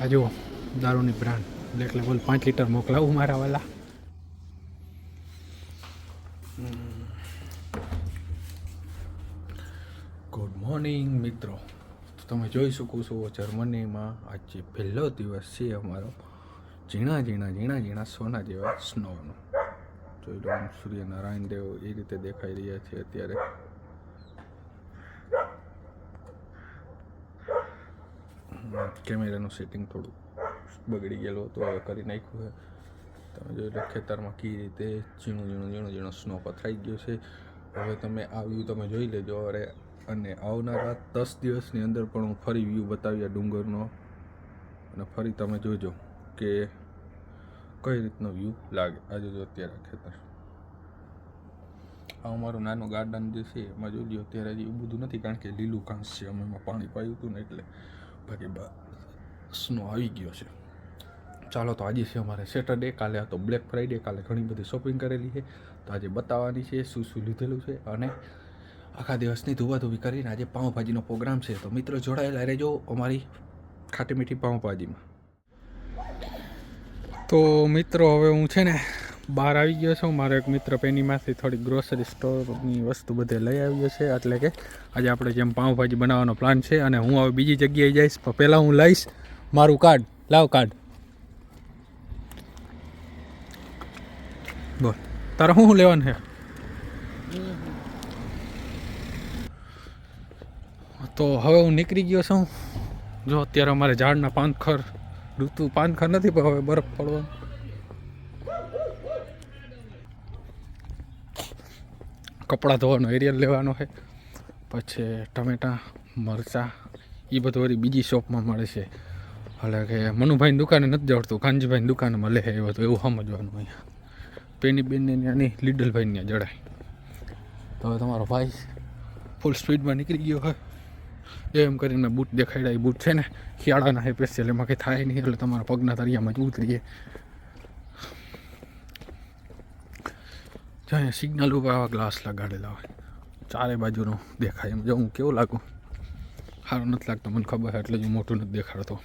આ જુઓ દારૂની બ્રાન્ડ. બ્લેક લેવલ પાંચ લીટર મોકલાવું મારા વાલા. ગુડ મોર્નિંગ મિત્રો. તમે જોઈ શકો છો જર્મનીમાં આજે પહેલો દિવસ છે અમારો, ઝીણા ઝીણા ઝીણા ઝીણા સોના જેવા સ્નોનો જોઈ લો સૂર્યનારાયણ દેવ એ રીતે દેખાઈ રહ્યા છે અત્યારે. કેમેરાનું સેટિંગ થોડું બગડી ગયેલું હતું, હવે કરી નાખ્યું છે. તમે જોઈ લો ખેતરમાં કઈ રીતે ઝીણું ઝીણું ઝીણું ઝીણું સ્નો પથરાઈ ગયો છે. હવે તમે આ વ્યૂ તમે જોઈ લેજો અરે અને આવનારા દસ દિવસની અંદર પણ હું ફરી વ્યૂ બતાવી આ ડુંગરનો. અને ફરી તમે જોજો કે કઈ રીતનો વ્યૂ લાગે આજે જો અત્યારે ખેતર. આ અમારું નાનું ગાર્ડન જે છે, એમાં જોઈ લો અત્યારે એવું બધું નથી કારણ કે લીલું ઘાસ છે, અમે એમાં પાણી પાયું હતું ને એટલે બાકી સ્નો આવી ગયો છે. ચાલો તો આજે છે અમારે સેટરડે કાલે હતો બ્લેક ફ્રાઈડે કાલે ઘણી બધી શોપિંગ કરેલી છે. તો આજે બતાવવાની છે શું શું લીધેલું છે અને આખા દિવસની ધોવાધોવી કરીને આજે પાઉંભાજીનો પ્રોગ્રામ છે. તો મિત્રો જોડાયેલા રહેજો અમારી ખાટી મીઠી પાઉંભાજીમાં. તો મિત્રો, હવે હું છે ને બહાર આવી ગયો છું. મારો એક મિત્ર પેનીમાંથી થોડી ગ્રોસરી સ્ટોરની વસ્તુ બધે લઈ આવ્યો છે. એટલે કે આજે આપણે જેમ પાઉંભાજી બનાવવાનો પ્લાન છે અને હું હવે બીજી જગ્યાએ જઈશ. પણ પહેલાં હું લઈશ મારું કાર્ડ. લાવ કાર્ડ. બોલ. તારે શું લેવાનું છે? તો હવે હું નીકળી ગયો છું. જો અત્યારે અમારે ઝાડના પાનખર, ઋતુ પાનખર નથી, પણ હવે બરફ પડવાનો. કપડાં ધોવાનો એરિયલ લેવાનો છે. પછી ટમેટાં, મરચાં એ બધું વળી બીજી શોપમાં મળે છે. એટલે કે મનુભાઈની દુકાને નથી જડતું કાનજીભાઈની દુકાને મળે છે એ બધું, એવું સમજવાનું અહીંયા. પેની બેનને ત્યાંની લીડલભાઈ ત્યાં જડાય. તો હવે તમારો ભાઈ ફૂલ સ્પીડમાં નીકળી ગયો હોય એમ કરીને બૂટ દેખાડ્યા, એ બૂટ છે ને, શિયાળાના હે સ્પેશિયલ એમાં કંઈ થાય નહીં, એટલે તમારા પગના તરિયામાં જ ઉતરીએ. જો અહીંયા સિગ્નલ ઉપર આવા ગ્લાસ લગાડેલા હોય. ચારે બાજુનો દેખાય એમ. જો હું કેવું લાગું? સારું નથી લાગતો, મને ખબર એટલે જ મોટું નથી દેખાડતો.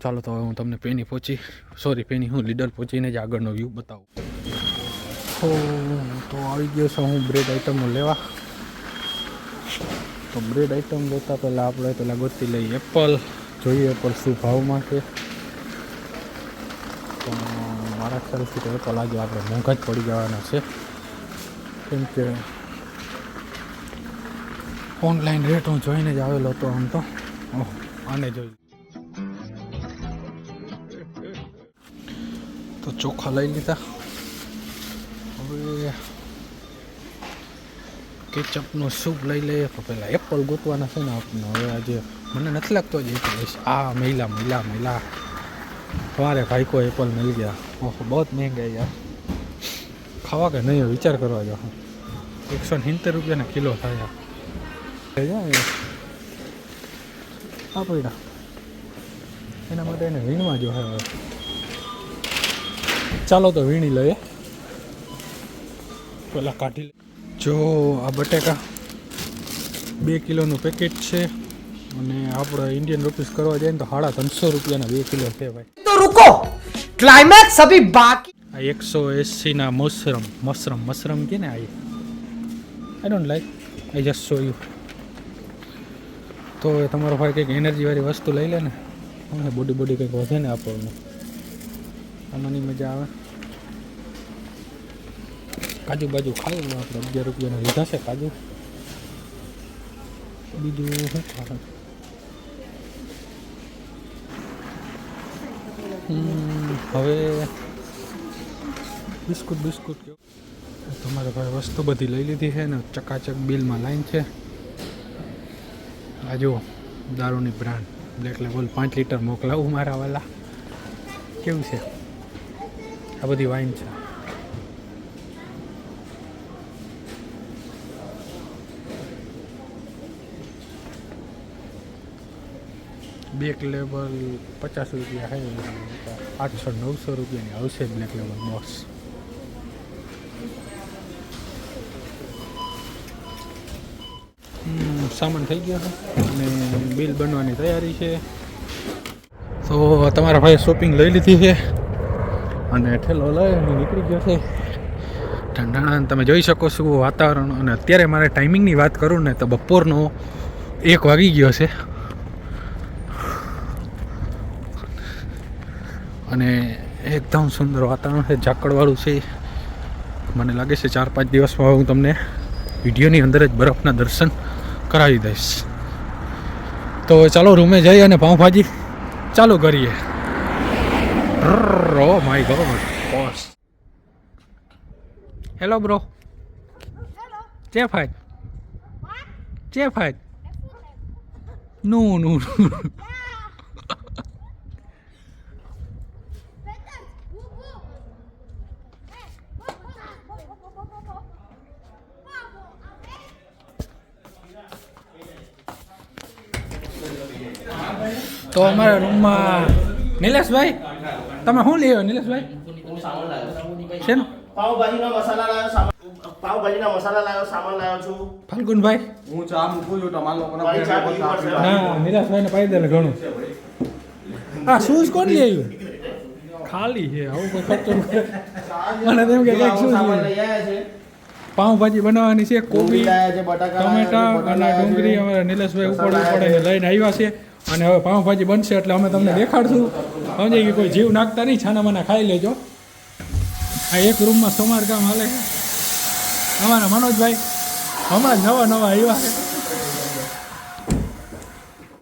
ચાલો તો હવે હું તમને પેની પહોંચી સોરી પેની હું લીડર પહોંચીને જ આગળનો વ્યૂ બતાવું. તો તો આવી ગયો છું હું બ્રેડ આઇટમો લેવા. તો બ્રેડ આઇટમ લેતા પહેલાં આપણે પહેલાં ગોતી લઈએ એપલ જોઈએ એપલ શું ભાવમાં છે. મારા ખ્યાલથી તો એપલ આપણે મોંઘા જ પડી જવાના છે. કેમ કે ઓનલાઈન રેટ હું જોઈને જ આવેલો હતો આમ તો. ઓહ, આને જોઈ. તો ચોખા લઈ લીધા. હવે કેચઅપનું સૂપ લઈ લઈએ તો પહેલાં એપલ ગોતવાના છે ને આપણને. હવે આજે મને નથી લાગતો જ એપલ આ મહિલા મહિલા મહિલા. हमारे भाई को एप्पल मिल गया ओह बहुत महंगा है यार ખાવા કે નહીં વિચાર કરવા જો એકસો સિત્તેર રૂપિયાના કિલો થાય આ લઈ જાઓ એ. આ પડ્યા એના માટે એને વીણવા જો હવે ચાલો તો વીણી લઈએ પેલા કાઢી લે જો આ બટેકા બે કિલોનું પેકેટ છે અને આપણે ઇન્ડિયન રૂપીસ કરવા જાય ને તો સાડા ત્રણસો રૂપિયાના બે કિલો છે ભાઈ. તો રૂકો. ક્લાઇમેક્સ અભી બાકી. આ એકસો એસીના મશરમ મશરમ મશરમ કે ને આ I don't like I just show you તો તમારો ભાઈ કંઈક એનર્જીવાળી વસ્તુ લઈ લે ને. અને બોડી બોડી કંઈક વધે ને આપણને આમાંની મજા આવે. કાજુ બાજુ ખાવું આપણે અગિયાર રૂપિયાના લીધા છે કાજુ. બીજું શું ખાવાનું? હવે બિસ્કુટ બિસ્કુટ તમારા ભાઈ વસ્તુ બધી લઈ લીધી છે ને, ચકાચક બિલમાં લાઈન છે. આ જુઓ, દારૂની બ્રાન્ડ. બ્લેક લેવલ પાંચ લીટર મોકલાવું મારા વાલા. કેવું છે? આ બધી વાઈન છે. બ્લેક લેવલ પચાસ રૂપિયા હે આઠસો નવસો રૂપિયાની આવશે બ્લેક લેવલ બોક્સ સામાન થઈ ગયો છે અને બિલ બનવાની તૈયારી છે. તો તમારા ભાઈએ શોપિંગ લઈ લીધી છે અને ઠેલો લઈ નીકળી ગયો છે. ઠંડાણા તમે જોઈ શકો છો વાતાવરણ અને અત્યારે મારે ટાઈમિંગની વાત કરું ને તો બપોરનો એક વાગી ગયો છે. અને એકદમ સુંદર વાતાવરણ છે ઝાકળવાળું છે. મને લાગે છે ચાર પાંચ દિવસમાં હું તમને વિડીયોની અંદર જ બરફના દર્શન કરાવી દઈશ. તો ચાલો રૂમે જઈ અને પાઉંભાજી ચાલુ કરીએ. ઓ my god boss hello bro chef hi chef હાયનું નો તો અમારા રૂમમાં નિલેશભાઈ તમે શું લ્યો નિલેશભાઈ? છે ને પાવભાજીના મસાલા લાવ્યો સામાન પાવભાજીના મસાલા લાવ્યો સામાન લાવ્યો છું. ફાલ્ગુનભાઈ? હું ચા મૂકું છું તમારા લોકોના નિલેશભાઈને પાઈ દે ઘણું. આ શૂઝ કોણ લઈ આવ્યું ખાલી છે આવું કોઈ ખર્ચો મને તેમ કે કંઈક પાઉંભાજી બનાવવાની છે કોબી ટમેટા અને ડુંગળી અમારા નિલેશભાઈ ઉપર પડે લઈને આવ્યા છે. અને હવે પાઉંભાજી બનશે એટલે અમે તમને દેખાડશું. સમજાય કે કોઈ જીવ નાખતા નહીં છાના મને ખાઈ લેજો. આ એક રૂમમાં સમારકામ હાલે છે. અમારા મનોજભાઈ હમણાં નવા નવા આવ્યા છે.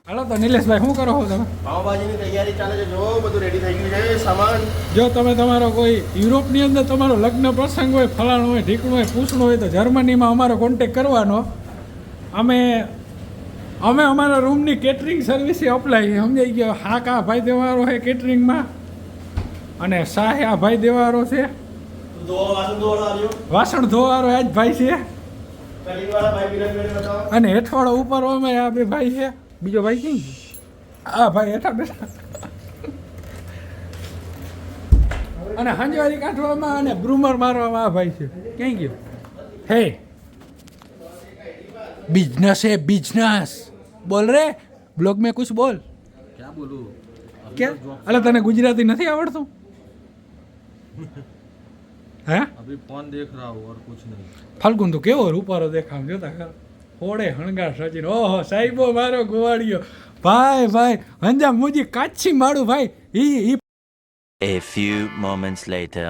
હાલો તો નિલેશભાઈ શું કરો છો તમે? પાઉંભાજીની તૈયારી ચાલે છે. જો બધું રેડી થઈ ગયું છે સામાન. જો તમે તમારો કોઈ યુરોપની અંદર તમારો લગ્ન પ્રસંગ હોય ફલાણું હોય ઢીકણું હોય પૂછણું હોય તો જર્મનીમાં અમારો કોન્ટેક કરવાનો. અમે અમે અમારા રૂમની કેટરિંગ સર્વિસે અપ્લાય સમજાઈ ગયો? હાક આ ભાઈ દેવારો છે કેટરિંગમાં અને શાહ આ ભાઈ દેવારો છે? વાસણ ધોવારો આ જ ભાઈ છે? અને હેઠવાળો ઉપર અમે આ બે ભાઈ છે. બીજો ભાઈ ક્યાં આ ભાઈ હેઠા બેઠા. અને હાંજવારી કાઢવામાં અને બ્રુમર મારવામાં આ ભાઈ છે. ક્યાં ગયો? હે? બિઝનેસ है बिजनेस बोल रे ब्लॉग में कुछ बोल ક્યાં બોલું क्या અલે તને ગુજરાતી નથી આવડતું હે અભી ફોન દેખ રહા હું और कुछ नहीं ફાલ્ગુન તો કેવો રૂપારો દેખામ જોતા ખરા હોડે હણગાર સચીન ઓહો સાહેબો મારો ગોવાળિયો ભાઈ ભાઈ અંજા મુજી કાચી માડું ભાઈ ઈ ઈ A few moments later.